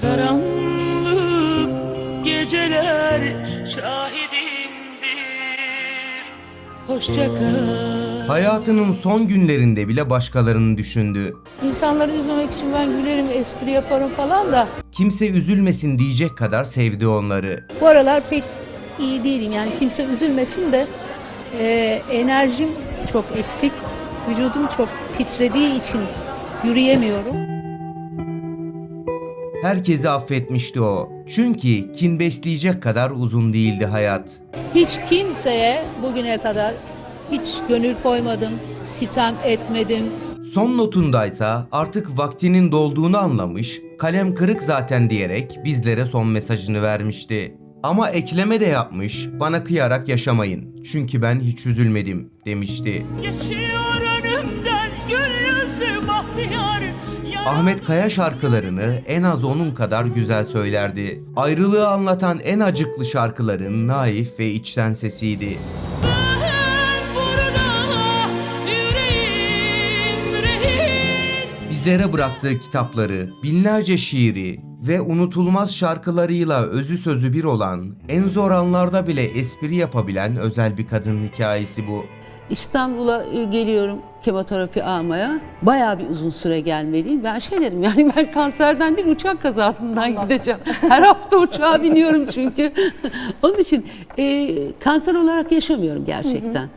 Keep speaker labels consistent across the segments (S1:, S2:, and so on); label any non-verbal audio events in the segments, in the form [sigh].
S1: Karanlık geceler şahidimdir Hoşça kal
S2: Hayatının son günlerinde bile başkalarını düşündü.
S3: İnsanları üzmemek için ben gülerim, espri yaparım falan da
S2: Kimse üzülmesin diyecek kadar sevdi onları.
S3: bu aralar pek iyi değilim. Yani kimse üzülmesin de e, enerjim çok eksik. Vücudum çok titrediği için yürüyemiyorum.
S2: Herkesi affetmişti o. Çünkü kin besleyecek kadar uzun değildi hayat.
S3: Hiç kimseye bugüne kadar hiç gönül koymadım, sitem etmedim.
S2: Son notundaysa artık vaktinin dolduğunu anlamış, kalem kırık zaten diyerek bizlere son mesajını vermişti. Ama ekleme de yapmış, bana kıyarak yaşamayın. Çünkü ben hiç üzülmedim demişti.
S1: Geçiyor önümden gül yüzlü bahtiyar
S2: Ahmet Kaya şarkılarını en az onun kadar güzel söylerdi. Ayrılığı anlatan en acıklı şarkıların naif ve içten sesiydi. Bizlere bıraktığı kitapları, binlerce şiiri ve unutulmaz şarkılarıyla özü sözü bir olan, en zor anlarda bile espri yapabilen özel bir kadın hikayesi bu.
S4: İstanbul'a e, geliyorum kemoterapi almaya. Bayağı bir uzun süre gelmeliyim. Ben şey dedim [laughs] yani ben kanserden değil uçak kazasından gideceğim. Her hafta uçağa biniyorum çünkü. [laughs] Onun için e, kanser olarak yaşamıyorum gerçekten.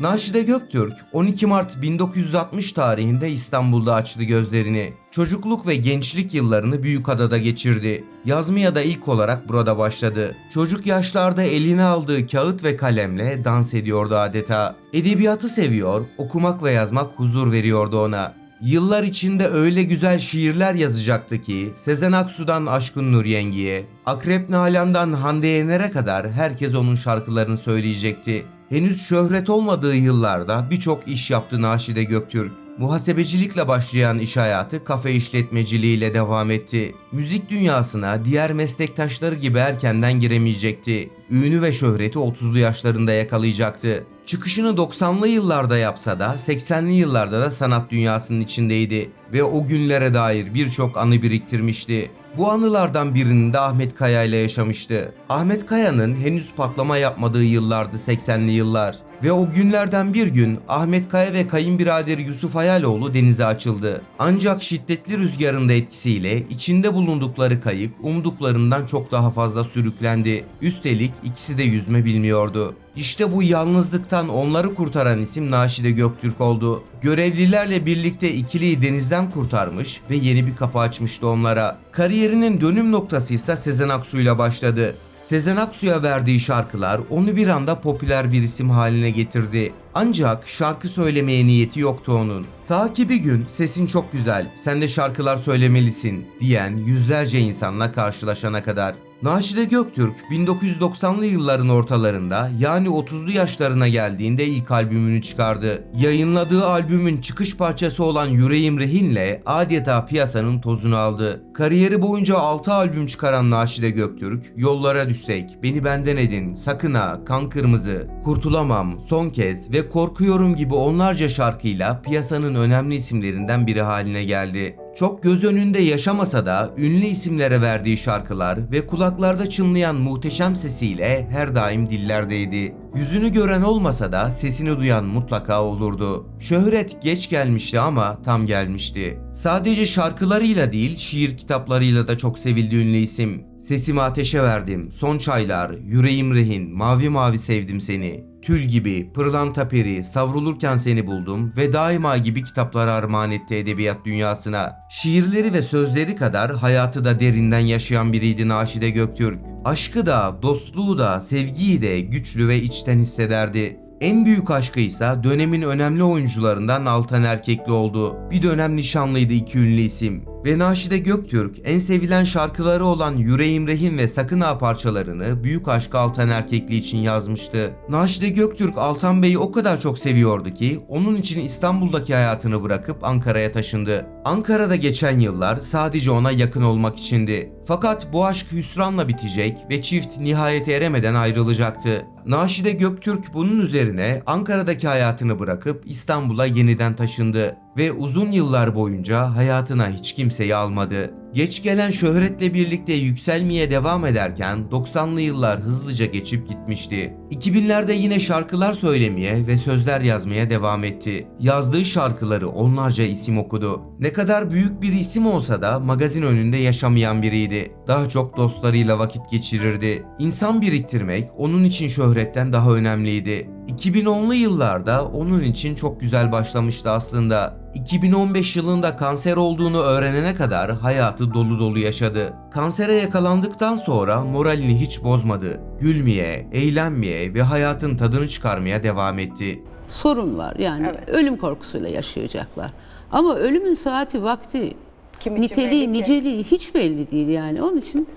S2: Naşide Göktürk 12 Mart 1960 tarihinde İstanbul'da açtı gözlerini. Çocukluk ve gençlik yıllarını Büyükada'da geçirdi. Yazmaya da ilk olarak burada başladı. Çocuk yaşlarda eline aldığı kağıt ve kalemle dans ediyordu adeta. Edebiyatı seviyor, okumak ve yazmak huzur veriyordu ona. Yıllar içinde öyle güzel şiirler yazacaktı ki Sezen Aksu'dan Aşkın Nur Yengi'ye, Akrep Nalan'dan Hande Yener'e kadar herkes onun şarkılarını söyleyecekti. Henüz şöhret olmadığı yıllarda birçok iş yaptı Naşide Göktürk. Muhasebecilikle başlayan iş hayatı kafe işletmeciliğiyle devam etti. Müzik dünyasına diğer meslektaşları gibi erkenden giremeyecekti. Ünü ve şöhreti 30'lu yaşlarında yakalayacaktı. Çıkışını 90'lı yıllarda yapsa da 80'li yıllarda da sanat dünyasının içindeydi ve o günlere dair birçok anı biriktirmişti. Bu anılardan birini de Ahmet Kaya ile yaşamıştı. Ahmet Kaya'nın henüz patlama yapmadığı yıllardı 80'li yıllar. Ve o günlerden bir gün Ahmet Kaya ve kayınbiraderi Yusuf Hayaloğlu denize açıldı. Ancak şiddetli rüzgarın da etkisiyle içinde bulundukları kayık umduklarından çok daha fazla sürüklendi. Üstelik ikisi de yüzme bilmiyordu. İşte bu yalnızlıktan onları kurtaran isim Naşide Göktürk oldu. Görevlilerle birlikte ikiliyi denizden kurtarmış ve yeni bir kapı açmıştı onlara. Kariyerinin dönüm noktası ise Sezen Aksu ile başladı. Sezen Aksu'ya verdiği şarkılar onu bir anda popüler bir isim haline getirdi. Ancak şarkı söylemeye niyeti yoktu onun. Ta ki bir gün sesin çok güzel, sen de şarkılar söylemelisin diyen yüzlerce insanla karşılaşana kadar. Naşide Göktürk 1990'lı yılların ortalarında yani 30'lu yaşlarına geldiğinde ilk albümünü çıkardı. Yayınladığı albümün çıkış parçası olan Yüreğim Rehin'le adeta piyasanın tozunu aldı. Kariyeri boyunca 6 albüm çıkaran Naşide Göktürk, Yollara Düşsek, Beni Benden Edin, Sakın Ha, Kan Kırmızı, Kurtulamam, Son Kez ve Korkuyorum gibi onlarca şarkıyla piyasanın önemli isimlerinden biri haline geldi. Çok göz önünde yaşamasa da ünlü isimlere verdiği şarkılar ve kulaklarda çınlayan muhteşem sesiyle her daim dillerdeydi. Yüzünü gören olmasa da sesini duyan mutlaka olurdu. Şöhret geç gelmişti ama tam gelmişti. Sadece şarkılarıyla değil şiir kitaplarıyla da çok sevildi ünlü isim. Sesimi ateşe verdim, son çaylar, yüreğim rehin, mavi mavi sevdim seni. Tül gibi, pırlanta peri, savrulurken seni buldum ve daima gibi kitaplar armağan etti edebiyat dünyasına. Şiirleri ve sözleri kadar hayatı da derinden yaşayan biriydi Naşide Göktürk. Aşkı da, dostluğu da, sevgiyi de güçlü ve içten hissederdi. En büyük aşkı ise dönemin önemli oyuncularından Altan Erkekli oldu. Bir dönem nişanlıydı iki ünlü isim. Ve Naşide Göktürk en sevilen şarkıları olan Yüreğim Rehin ve Sakın Ha parçalarını büyük aşkı Altan Erkekli için yazmıştı. Naşide Göktürk Altan Bey'i o kadar çok seviyordu ki onun için İstanbul'daki hayatını bırakıp Ankara'ya taşındı. Ankara'da geçen yıllar sadece ona yakın olmak içindi. Fakat bu aşk hüsranla bitecek ve çift nihayete eremeden ayrılacaktı. Naşide Göktürk bunun üzerine Ankara'daki hayatını bırakıp İstanbul'a yeniden taşındı ve uzun yıllar boyunca hayatına hiç kimseyi almadı. Geç gelen şöhretle birlikte yükselmeye devam ederken 90'lı yıllar hızlıca geçip gitmişti. 2000'lerde yine şarkılar söylemeye ve sözler yazmaya devam etti. Yazdığı şarkıları onlarca isim okudu. Ne kadar büyük bir isim olsa da magazin önünde yaşamayan biriydi. Daha çok dostlarıyla vakit geçirirdi. İnsan biriktirmek onun için şöhretten daha önemliydi. 2010'lu yıllarda onun için çok güzel başlamıştı aslında. 2015 yılında kanser olduğunu öğrenene kadar hayatı dolu dolu yaşadı. Kansere yakalandıktan sonra moralini hiç bozmadı. Gülmeye, eğlenmeye ve hayatın tadını çıkarmaya devam etti.
S4: Sorun var yani
S5: Evet.
S4: ölüm korkusuyla yaşayacaklar. Ama ölümün saati vakti
S5: Kim için
S4: niteliği niceliği hiç belli değil yani. Onun için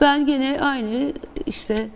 S4: ben gene aynı işte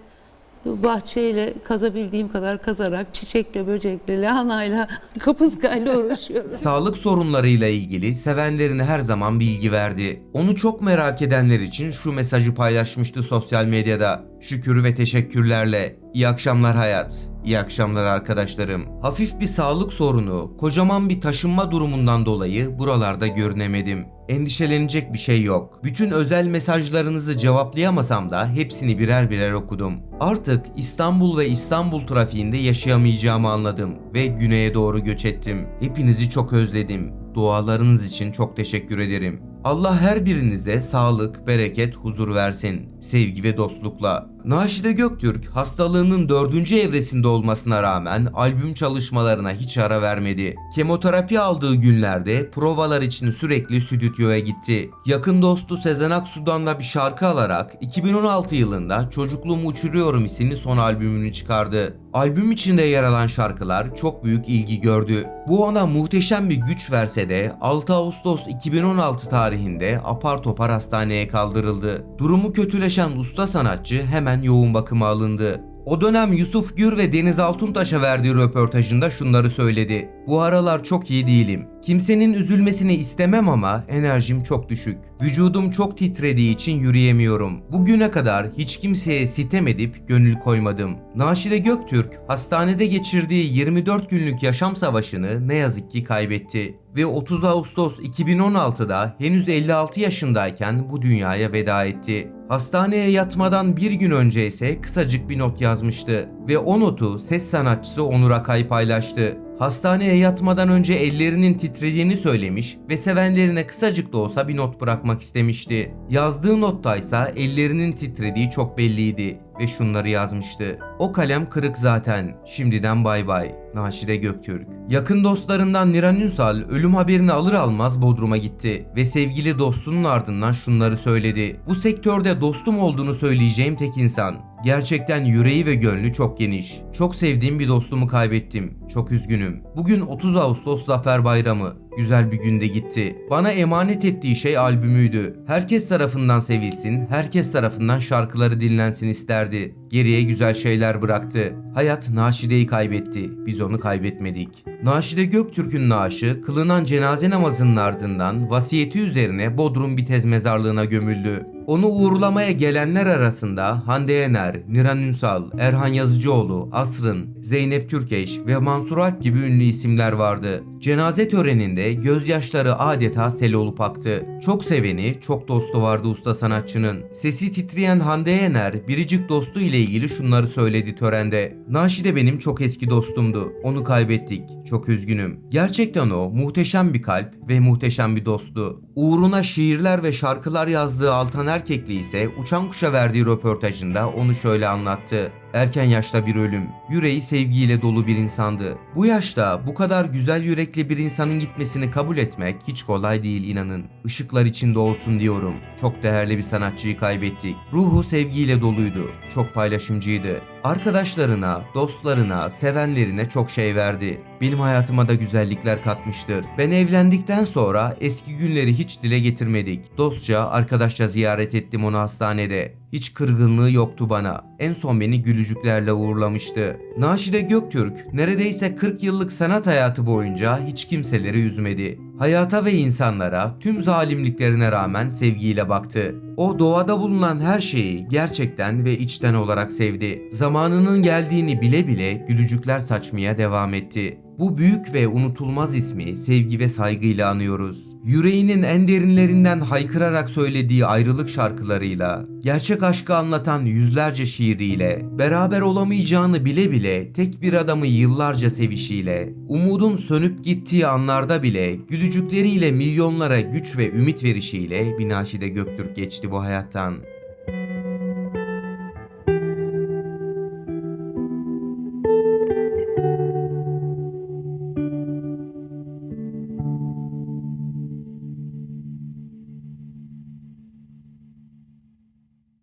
S4: bahçeyle kazabildiğim kadar kazarak çiçekle, böcekle, lahanayla, [laughs] kapuskayla uğraşıyorum.
S2: Sağlık sorunlarıyla ilgili sevenlerine her zaman bilgi verdi. Onu çok merak edenler için şu mesajı paylaşmıştı sosyal medyada. Şükür ve teşekkürlerle. İyi akşamlar hayat. İyi akşamlar arkadaşlarım. Hafif bir sağlık sorunu, kocaman bir taşınma durumundan dolayı buralarda görünemedim. Endişelenecek bir şey yok. Bütün özel mesajlarınızı cevaplayamasam da hepsini birer birer okudum. Artık İstanbul ve İstanbul trafiğinde yaşayamayacağımı anladım ve güneye doğru göç ettim. Hepinizi çok özledim. Dualarınız için çok teşekkür ederim. Allah her birinize sağlık, bereket, huzur versin. Sevgi ve dostlukla. Naşide Göktürk hastalığının dördüncü evresinde olmasına rağmen albüm çalışmalarına hiç ara vermedi. Kemoterapi aldığı günlerde provalar için sürekli stüdyoya gitti. Yakın dostu Sezen Aksu'dan da bir şarkı alarak 2016 yılında Çocukluğumu Uçuruyorum isimli son albümünü çıkardı. Albüm içinde yer alan şarkılar çok büyük ilgi gördü. Bu ona muhteşem bir güç verse de 6 Ağustos 2016 tarihinde apar topar hastaneye kaldırıldı. Durumu kötüleşen usta sanatçı hemen yoğun bakıma alındı. O dönem Yusuf Gür ve Deniz Altuntaş'a verdiği röportajında şunları söyledi. Bu aralar çok iyi değilim. Kimsenin üzülmesini istemem ama enerjim çok düşük. Vücudum çok titrediği için yürüyemiyorum. Bugüne kadar hiç kimseye sitem edip gönül koymadım. Naşide Göktürk hastanede geçirdiği 24 günlük yaşam savaşını ne yazık ki kaybetti ve 30 Ağustos 2016'da henüz 56 yaşındayken bu dünyaya veda etti. Hastaneye yatmadan bir gün önce ise kısacık bir not yazmıştı ve o notu ses sanatçısı Onur Akay paylaştı. Hastaneye yatmadan önce ellerinin titrediğini söylemiş ve sevenlerine kısacık da olsa bir not bırakmak istemişti. Yazdığı nottaysa ellerinin titrediği çok belliydi ve şunları yazmıştı. O kalem kırık zaten. Şimdiden bay bay. Naşide Göktürk. Yakın dostlarından Niran Ünsal ölüm haberini alır almaz Bodrum'a gitti ve sevgili dostunun ardından şunları söyledi. Bu sektörde dostum olduğunu söyleyeceğim tek insan. Gerçekten yüreği ve gönlü çok geniş. Çok sevdiğim bir dostumu kaybettim. Çok üzgünüm. Bugün 30 Ağustos Zafer Bayramı. Güzel bir günde gitti. Bana emanet ettiği şey albümüydü. Herkes tarafından sevilsin, herkes tarafından şarkıları dinlensin isterdi. Geriye güzel şeyler bıraktı. Hayat Naşide'yi kaybetti. Biz onu kaybetmedik. Naşide Göktürk'ün naaşı kılınan cenaze namazının ardından vasiyeti üzerine Bodrum Bitez mezarlığına gömüldü. Onu uğurlamaya gelenler arasında Hande Yener, Niran Ünsal, Erhan Yazıcıoğlu, Asrın, Zeynep Türkeş ve Mansur Alp gibi ünlü isimler vardı. Cenaze töreninde gözyaşları adeta sel olup aktı. Çok seveni, çok dostu vardı usta sanatçının. Sesi titreyen Hande Yener, biricik dostu ile ilgili şunları söyledi törende. Naşide benim çok eski dostumdu. Onu kaybettik. Çok üzgünüm. Gerçekten o muhteşem bir kalp ve muhteşem bir dosttu. Uğruna şiirler ve şarkılar yazdığı Altan Erkekli ise Uçan Kuş'a verdiği röportajında onu şöyle anlattı. Erken yaşta bir ölüm, yüreği sevgiyle dolu bir insandı. Bu yaşta bu kadar güzel yürekli bir insanın gitmesini kabul etmek hiç kolay değil inanın. Işıklar içinde olsun diyorum. Çok değerli bir sanatçıyı kaybettik. Ruhu sevgiyle doluydu. Çok paylaşımcıydı. Arkadaşlarına, dostlarına, sevenlerine çok şey verdi. Benim hayatıma da güzellikler katmıştır. Ben evlendikten sonra eski günleri hiç dile getirmedik. Dostça, arkadaşça ziyaret ettim onu hastanede. Hiç kırgınlığı yoktu bana. En son beni gülücüklerle uğurlamıştı. Naşide Göktürk neredeyse 40 yıllık sanat hayatı boyunca hiç kimseleri üzmedi. Hayata ve insanlara tüm zalimliklerine rağmen sevgiyle baktı. O doğada bulunan her şeyi gerçekten ve içten olarak sevdi. Zamanının geldiğini bile bile gülücükler saçmaya devam etti. Bu büyük ve unutulmaz ismi sevgi ve saygıyla anıyoruz. Yüreğinin en derinlerinden haykırarak söylediği ayrılık şarkılarıyla, gerçek aşkı anlatan yüzlerce şiiriyle, beraber olamayacağını bile bile tek bir adamı yıllarca sevişiyle, umudun sönüp gittiği anlarda bile gülücükleriyle milyonlara güç ve ümit verişiyle Binaşide Göktürk geçti bu hayattan.